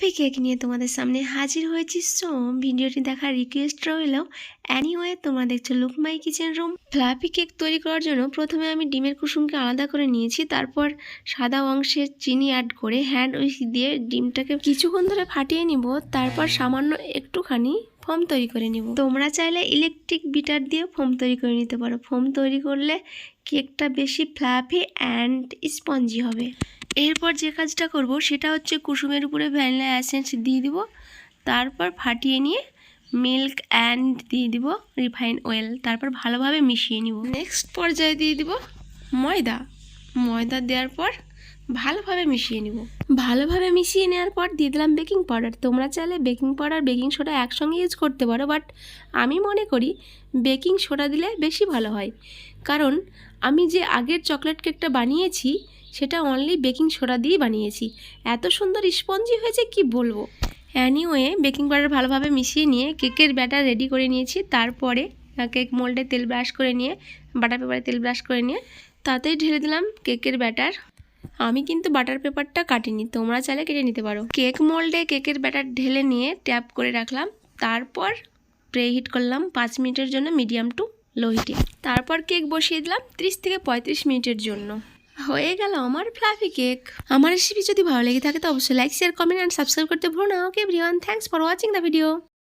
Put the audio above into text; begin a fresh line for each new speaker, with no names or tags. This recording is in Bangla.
ফ্লাফি কেক নিয়ে তোমাদের সামনে হাজির হয়েছি। সো ভিডিওটি দেখার রিকোয়েস্ট রইল। অ্যানিওয়ে তোমরা দেখছ look my kitchen room fluffy cake তৈরি করার জন্য প্রথমে আমি ডিমের কুসুমকে আলাদা করে নিয়েছি, তারপর সাদা অংশে চিনি অ্যাড করে হ্যান্ড উইস দিয়ে ডিমটাকে কিছুক্ষণ ধরে ফাটিয়ে নিব, তারপর সামান্য একটুখানি ফোম তৈরি করে নিব। তোমরা চাইলে ইলেকট্রিক বিটার দিয়ে ফোম তৈরি করে নিতে পারো। ফোম তৈরি করলে কেকটা বেশি ফ্লাফি অ্যান্ড স্পঞ্জি হবে। এরপর যে কাজটা করব সেটা হচ্ছে কুসুমের উপরে ভ্যানিলা অ্যাসেন্স দিয়ে দিব। তারপর ফাটিয়ে নিয়ে মিল্ক অ্যান্ড দিয়ে দিব রিফাইন অয়েল তারপর ভালোভাবে মিশিয়ে নিব। নেক্সট পর্যায়ে দিয়ে দিব ময়দা। ময়দা দেওয়ার পর ভালোভাবে মিশিয়ে নিব। ভালোভাবে মিশিয়ে নেওয়ার পর দিয়ে দিলাম বেকিং পাউডার। তোমরা চাইলে বেকিং পাউডার, বেকিং সোডা একসঙ্গে ইউজ করতে পারো, বাট আমি মনে করি বেকিং সোডা দিলে বেশি ভালো হয়। কারণ আমি যে আগের চকলেট কেকটা বানিয়েছি, সেটা অনলি বেকিং সোডা দিয়েই বানিয়েছি। এত সুন্দর স্পঞ্জি হয়েছে, কি বলব? অ্যানিওয়ে বেকিং পাউডার ভালোভাবে মিশিয়ে নিয়ে কেকের ব্যাটার রেডি করে নিয়েছি। তারপরে কেক মোল্ডে তেল ব্রাশ করে নিয়ে, বাটার পেপারে তেল ব্রাশ করে নিয়ে, তাতেই ঢেলে দিলাম কেকের ব্যাটার। আমি কিন্তু বাটার পেপারটা কাটিনি, তোমরা চাইলে কেটে নিতে পারো। কেক মোল্ডে কেকের ব্যাটার ঢেলে নিয়ে ট্যাপ করে রাখলাম, তারপর প্রে হিট করলাম পাঁচ মিনিটের জন্য মিডিয়াম টু লো হিটে। তারপর কেক বসিয়ে দিলাম ত্রিশ থেকে পঁয়ত্রিশ মিনিটের জন্য। হয়ে গেল আমার ফ্লাফি কেক। আমার রেসিপি যদি ভালো লেগে থাকে তো অবশ্যই like share comment and subscribe করতে ভুলো না। Okay everyone thanks for watching the video